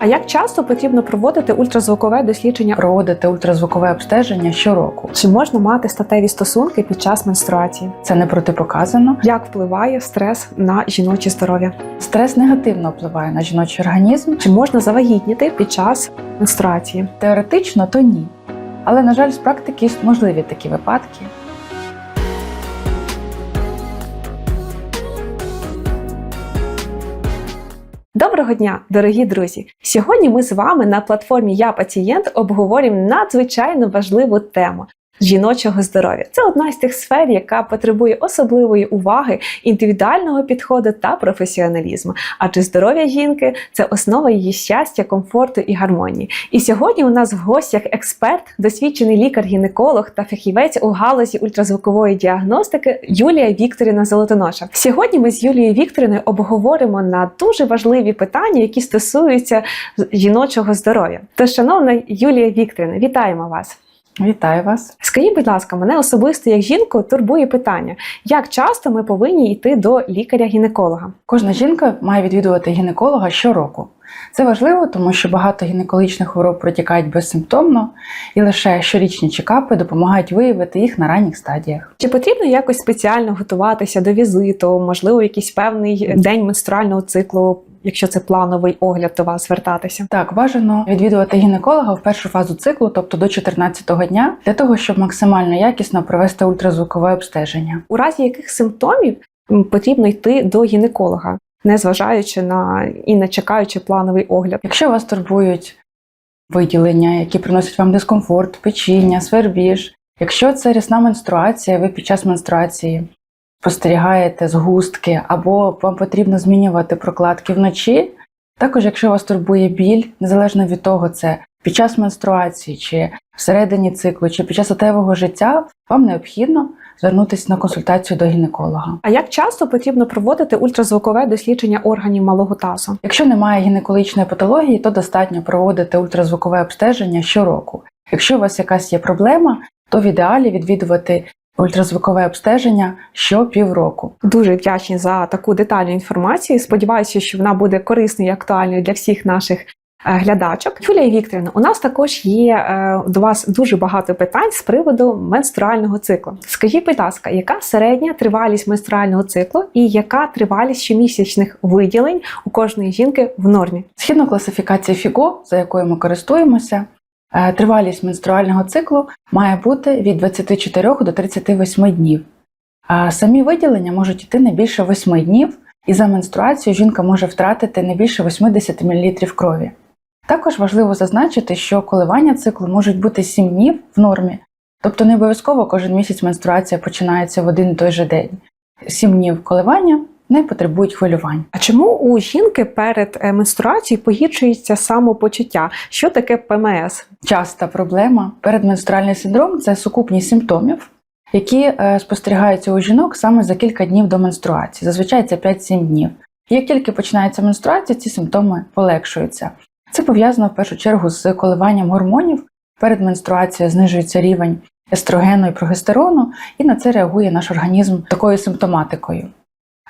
А як часто потрібно проводити ультразвукове дослідження? проводити ультразвукове обстеження щороку. Чи можна мати статеві стосунки під час менструації? Це не протипоказано. Як впливає стрес на жіноче здоров'я? Стрес негативно впливає на жіночий організм. Чи можна завагітніти під час менструації? Теоретично то ні. Але, на жаль, з практики можливі такі випадки. Доброго дня, дорогі друзі! Сьогодні ми з вами на платформі Я пацієнт обговорюємо надзвичайно важливу тему. Жіночого здоров'я це одна з тих сфер, яка потребує особливої уваги, індивідуального підходу та професіоналізму. Адже здоров'я жінки це основа її щастя, комфорту і гармонії. І сьогодні у нас в гостях експерт, досвідчений лікар-гінеколог та фахівець у галузі ультразвукової діагностики Юлія Вікторівна Золотоноша. Сьогодні ми з Юлією Вікторівною обговоримо на дуже важливі питання, які стосуються жіночого здоров'я. Тож, шановна Юлія Вікторівна, вітаємо вас! Вітаю вас! Скажіть, будь ласка, мене особисто як жінку турбує питання, як часто ми повинні йти до лікаря-гінеколога? Кожна жінка має відвідувати гінеколога щороку. Це важливо, тому що багато гінекологічних хвороб протікають безсимптомно, і лише щорічні чекапи допомагають виявити їх на ранніх стадіях. Чи потрібно якось спеціально готуватися до візиту, можливо, якийсь певний день менструального циклу, якщо це плановий огляд до вас звертатися? Так, бажано відвідувати гінеколога в першу фазу циклу, тобто до 14-го дня, для того, щоб максимально якісно провести ультразвукове обстеження. У разі яких симптомів потрібно йти до гінеколога, не зважаючи на і не чекаючи плановий огляд? Якщо вас турбують виділення, які приносять вам дискомфорт, печіння, свербіж, якщо це рясна менструація, ви під час менструації спостерігаєте згустки, або вам потрібно змінювати прокладки вночі. Також, якщо вас турбує біль, незалежно від того, це під час менструації, чи всередині циклу, чи під час статевого життя, вам необхідно звернутися на консультацію до гінеколога. А як часто потрібно проводити ультразвукове дослідження органів малого тазу? Якщо немає гінекологічної патології, то достатньо проводити ультразвукове обстеження щороку. Якщо у вас якась є проблема, то в ідеалі відвідувати ультразвукове обстеження щопівроку. Дуже вдячні за таку детальну інформацію. Сподіваюся, що вона буде корисною і актуальною для всіх наших. Е, Глядачок Юлія Вікторівна, у нас також є е, до вас дуже багато питань з приводу менструального циклу. Скажіть, будь ласка, яка середня тривалість менструального циклу і яка тривалість щомісячних виділень у кожної жінки в нормі? Згідно класифікації ФІГО, за якою ми користуємося, е, тривалість менструального циклу має бути від 24 до 38 днів. Самі виділення можуть йти не більше 8 днів, і за менструацію жінка може втратити не більше 80 мл крові. Також важливо зазначити, що коливання циклу можуть бути 7 днів в нормі, тобто не обов'язково кожен місяць менструація починається в один і той же день. 7 днів коливання не потребують хвилювань. А чому у жінки перед е, менструацією погіршується самопочуття? Що таке ПМС? Часта проблема передменструальний синдром це сукупність симптомів, які е, спостерігаються у жінок саме за кілька днів до менструації. Зазвичай це 5-7 днів. Як тільки починається менструація, ці симптоми полегшуються. Це пов'язано в першу чергу з коливанням гормонів. Перед менструацією знижується рівень естрогену і прогестерону, і на це реагує наш організм такою симптоматикою.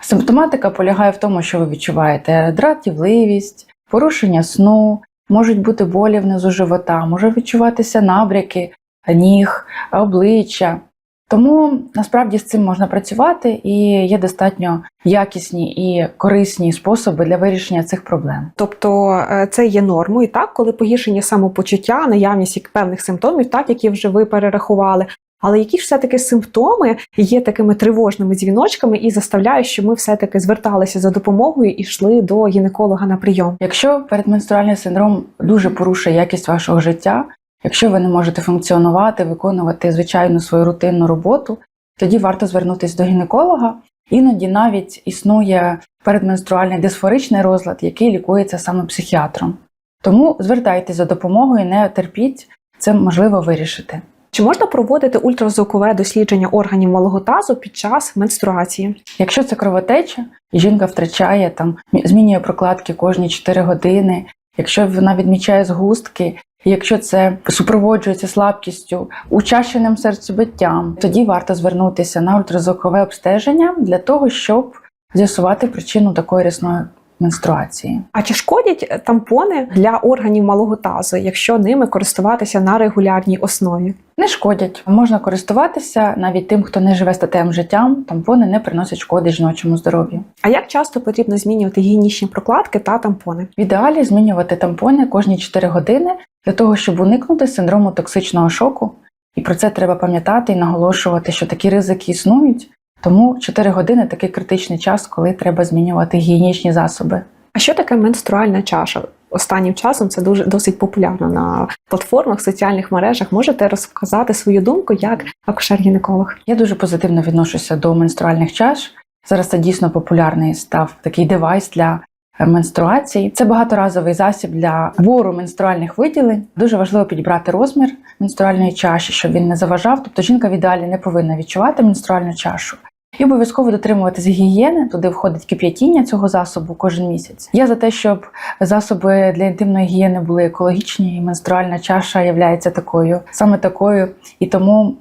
Симптоматика полягає в тому, що ви відчуваєте дратівливість, порушення сну, можуть бути болі внизу живота, може відчуватися набряки, ніг, обличчя. Тому насправді з цим можна працювати і є достатньо якісні і корисні способи для вирішення цих проблем. Тобто е, це є нормою, так, коли погіршення самопочуття, наявність певних симптомів, так, які вже ви перерахували. Але які ж все-таки симптоми є такими тривожними дзвіночками і заставляють, щоб ми все-таки зверталися за допомогою і йшли до гінеколога на прийом? Якщо передменструальний синдром дуже порушує якість вашого життя, якщо ви не можете функціонувати, виконувати звичайну свою рутинну роботу, тоді варто звернутися до гінеколога. Іноді навіть існує передменструальний дисфоричний розлад, який лікується саме психіатром. Тому звертайтеся за допомогою, не терпіть, це можливо вирішити. Чи можна проводити ультразвукове дослідження органів малого тазу під час менструації? Якщо це кровотеча, і жінка втрачає там, змінює прокладки кожні 4 години, якщо вона відмічає згустки, якщо це супроводжується слабкістю, учащеним серцебиттям, тоді варто звернутися на ультразвукове обстеження для того, щоб з'ясувати причину такої рясної менструації. А чи шкодять тампони для органів малого тазу, якщо ними користуватися на регулярній основі? Не шкодять, можна користуватися навіть тим, хто не живе статевим життям. Тампони не приносять шкоди жіночому здоров'ю. А як часто потрібно змінювати гігієнічні прокладки та тампони? В ідеалі змінювати тампони кожні 4 години для того, щоб уникнути синдрому токсичного шоку. І про це треба пам'ятати і наголошувати, що такі ризики існують. Тому 4 години такий критичний час, коли треба змінювати гігієнічні засоби. А що таке менструальна чаша? Останнім часом це дуже досить популярно на платформах, соціальних мережах. Можете розказати свою думку як акушер-гінеколог? Я дуже позитивно відношуся до менструальних чаш. Зараз це дійсно популярний став такий девайс для менструації. Це багаторазовий засіб для бору менструальних виділень. Дуже важливо підібрати розмір менструальної чаші, щоб він не заважав. Тобто жінка в ідеалі не повинна відчувати менструальну чашу. І обов'язково дотримуватись гігієни. Туди входить кип'ятіння цього засобу кожен місяць. Я за те, щоб засоби для інтимної гігієни були екологічні, і менструальна чаша є такою, саме такою. І тому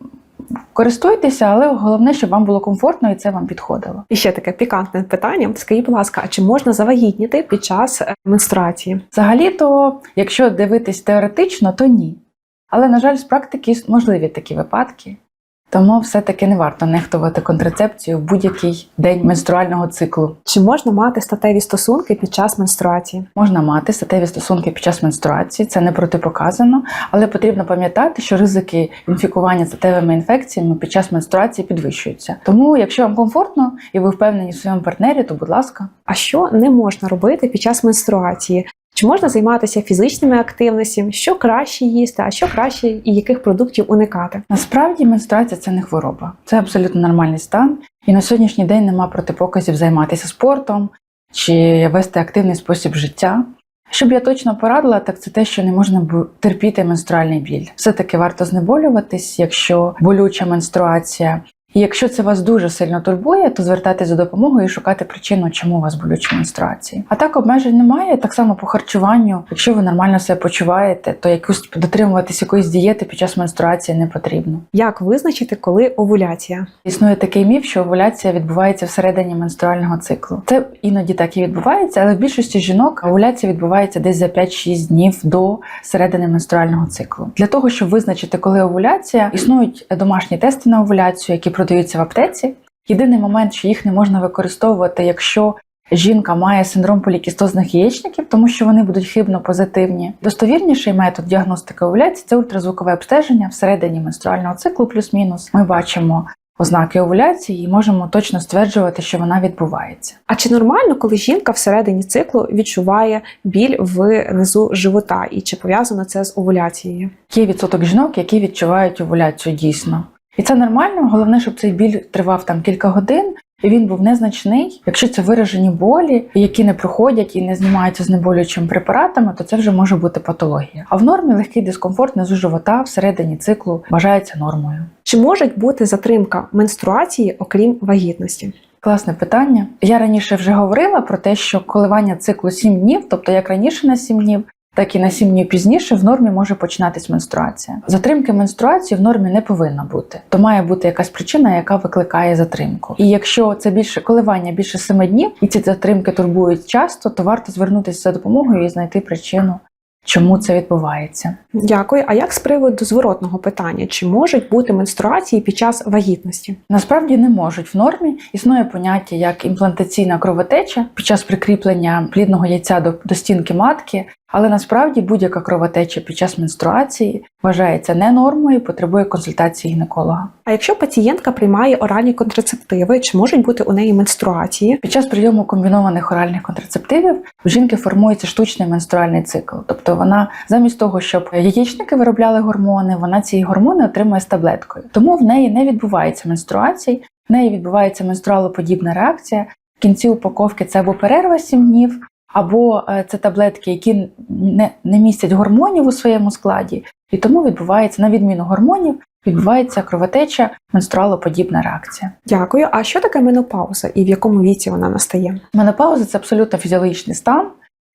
користуйтеся, але головне, щоб вам було комфортно і це вам підходило. І ще таке пікантне питання. Скажіть, будь ласка, а чи можна завагітніти під час е, менструації? Взагалі-то, якщо дивитись теоретично, то ні. Але, на жаль, з практики можливі такі випадки. Тому все-таки не варто нехтувати контрацепцію в будь-який день менструального циклу. Чи можна мати статеві стосунки під час менструації? Можна мати статеві стосунки під час менструації, це не протипоказано, але потрібно пам'ятати, що ризики інфікування статевими інфекціями під час менструації підвищуються. Тому, якщо вам комфортно і ви впевнені в своєму партнері, то будь ласка. А що не можна робити під час менструації? Чи можна займатися фізичними активностями? Що краще їсти, а що краще і яких продуктів уникати? Насправді менструація це не хвороба, це абсолютно нормальний стан. І на сьогоднішній день нема протипоказів займатися спортом чи вести активний спосіб життя. Щоб я точно порадила, так це те, що не можна терпіти менструальний біль. Все-таки варто знеболюватись, якщо болюча менструація. І якщо це вас дуже сильно турбує, то звертайтеся за допомогою і шукати причину, чому у вас болючі менструації. А так обмежень немає. Так само по харчуванню. Якщо ви нормально себе почуваєте, то якусь дотримуватись якоїсь дієти під час менструації не потрібно. Як визначити, коли овуляція? Існує такий міф, що овуляція відбувається всередині менструального циклу. Це іноді так і відбувається, але в більшості жінок овуляція відбувається десь за 5-6 днів до середини менструального циклу. Для того, щоб визначити, коли овуляція, існують домашні тести на овуляцію, які продаються в аптеці. Єдиний момент, що їх не можна використовувати, якщо жінка має синдром полікістозних яєчників, тому що вони будуть хибно позитивні. Достовірніший метод діагностики овуляції це ультразвукове обстеження всередині менструального циклу, плюс-мінус. Ми бачимо ознаки овуляції і можемо точно стверджувати, що вона відбувається. А чи нормально, коли жінка всередині циклу відчуває біль внизу живота, і чи пов'язано це з овуляцією? Є відсоток жінок, які відчувають овуляцію дійсно. І це нормально. Головне, щоб цей біль тривав там кілька годин, і він був незначний. Якщо це виражені болі, які не проходять і не знімаються знеболюючими препаратами, то це вже може бути патологія. А в нормі легкий дискомфорт внизу живота всередині циклу вважається нормою. Чи може бути затримка менструації, окрім вагітності? Класне питання. Я раніше вже говорила про те, що коливання циклу 7 днів, тобто як раніше на 7 днів, так і на 7 днів пізніше в нормі може починатись менструація. Затримки менструації в нормі не повинно бути. То має бути якась причина, яка викликає затримку. І якщо це більше коливання більше 7 днів, і ці затримки турбують часто, то варто звернутися за допомогою і знайти причину, чому це відбувається. Дякую. А як з приводу зворотного питання? Чи можуть бути менструації під час вагітності? Насправді не можуть в нормі. Існує поняття як імплантаційна кровотеча під час прикріплення плідного яйця до, до стінки матки. Але насправді будь-яка кровотеча під час менструації вважається не нормою і потребує консультації гінеколога. А якщо пацієнтка приймає оральні контрацептиви, чи можуть бути у неї менструації? Під час прийому комбінованих оральних контрацептивів у жінки формується штучний менструальний цикл. Тобто вона замість того, щоб яєчники виробляли гормони, вона ці гормони отримує з таблеткою. Тому в неї не відбувається менструацій, в неї відбувається менструалоподібна реакція. В кінці упаковки це або перерва 7 днів, або е, це таблетки, які не, не містять гормонів у своєму складі, і тому відбувається, на відміну гормонів, відбувається кровотеча, менструалоподібна реакція. Дякую. А що таке менопауза і в якому віці вона настає? Менопауза це абсолютно фізіологічний стан.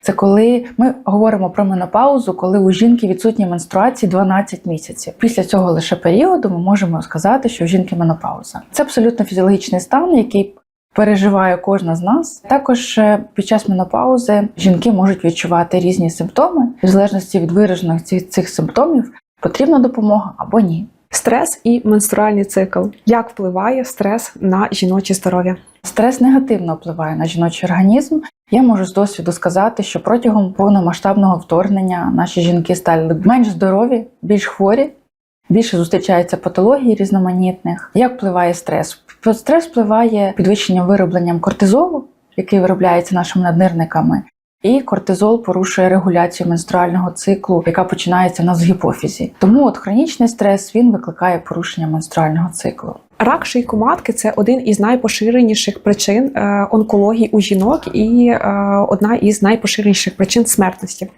Це коли ми говоримо про менопаузу, коли у жінки відсутні менструації 12 місяців. Після цього лише періоду ми можемо сказати, що у жінки менопауза. Це абсолютно фізіологічний стан, який переживає кожна з нас. Також е, під час менопаузи жінки можуть відчувати різні симптоми, і в залежності від виражених цих, цих симптомів потрібна допомога або ні. Стрес і менструальний цикл. Як впливає стрес на жіноче здоров'я? Стрес негативно впливає на жіночий організм. Я можу з досвіду сказати, що протягом повномасштабного вторгнення наші жінки стали менш здорові, більш хворі, більше зустрічається патологій різноманітних. Як впливає стрес? Стрес впливає підвищенням виробленням кортизолу, який виробляється нашими наднирниками. І кортизол порушує регуляцію менструального циклу, яка починається нас в гіпофізі. Тому от хронічний стрес він викликає порушення менструального циклу. Рак шийку матки це один із найпоширеніших причин е, онкології у жінок і е, одна із найпоширеніших причин смертності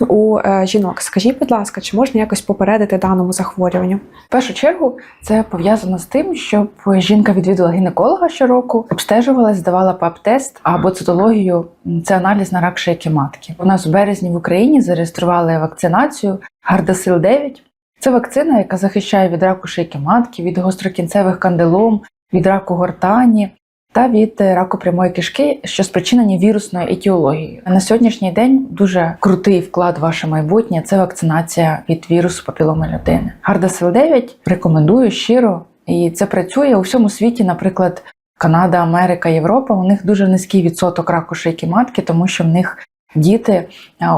у е, жінок. Скажіть, будь ласка, чи можна якось попередити даному захворюванню? В першу чергу це пов'язано з тим, щоб жінка відвідувала гінеколога щороку, обстежувалась, здавала ПАП-тест або цитологію. Це аналіз на рак шийки матки. У нас в березні в Україні зареєстрували вакцинацію Гардасил 9. Це вакцина, яка захищає від раку шийки матки, від гострокінцевих кандилом, від раку гортані та від е, раку прямої кишки, що спричинені вірусною етіологією. На сьогоднішній день дуже крутий вклад в ваше майбутнє це вакцинація від вірусу папіломи людини. Гардасил 9 рекомендую щиро, і це працює у всьому світі, наприклад. Канада, Америка, Європа, у них дуже низький відсоток раку шийки матки, тому що в них діти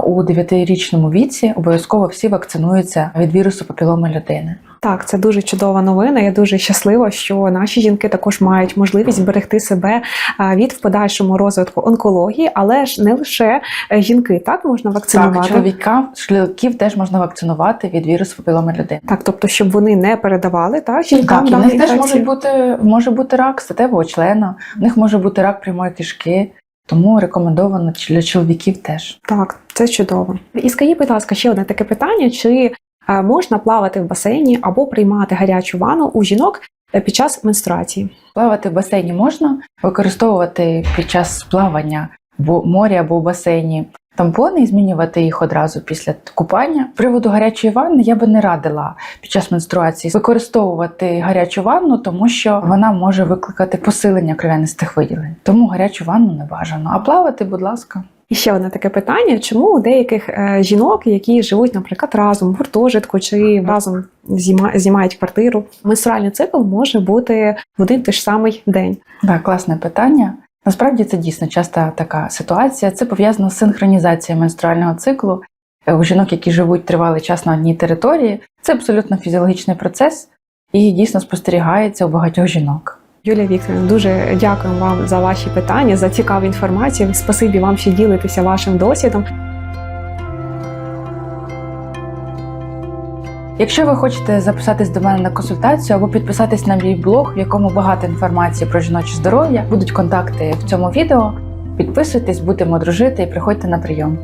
у 9-річному віці обов'язково всі вакцинуються від вірусу папіломи людини. Так, це дуже чудова новина. Я дуже щаслива, що наші жінки також мають можливість берегти себе е, від в подальшому розвитку онкології, але ж не лише е, жінки, так можна вакцинувати. Так, чоловікам, чоловіків теж можна вакцинувати від вірусу папіломи людини. Так, тобто, щоб вони не передавали так, Так, жінкам і в них теж може бути, може бути рак статевого члена, в них може бути рак прямої кишки, тому рекомендовано для чоловіків теж. Так, це чудово. І скажіть, будь ласка, ще одне таке питання: чи е, можна плавати в басейні або приймати гарячу ванну у жінок е, під час менструації? Плавати в басейні можна, використовувати під час плавання в морі або в басейні тампони і змінювати їх одразу після купання. З приводу гарячої ванни я би не радила під час менструації використовувати гарячу ванну, тому що вона може викликати посилення кров'янистих виділень. Тому гарячу ванну не бажано. А плавати, будь ласка. І ще одне таке питання: чому у деяких е, жінок, які живуть, наприклад, разом в гуртожитку чи разом знімають квартиру, менструальний цикл може бути в один той ж самий день? Так, класне питання. Насправді це дійсно часто така ситуація. Це пов'язано з синхронізацією менструального циклу Е, у жінок, які живуть тривалий час на одній території. Це абсолютно фізіологічний процес і дійсно спостерігається у багатьох жінок. Юлія Вікторівна, дуже дякую вам за ваші питання, за цікаву інформацію. Спасибі вам, що ділитеся вашим досвідом. Якщо ви хочете записатись до мене на консультацію або підписатись на мій блог, в якому багато інформації про жіноче здоров'я, будуть контакти в цьому відео. Підписуйтесь, будемо дружити і приходьте на прийом.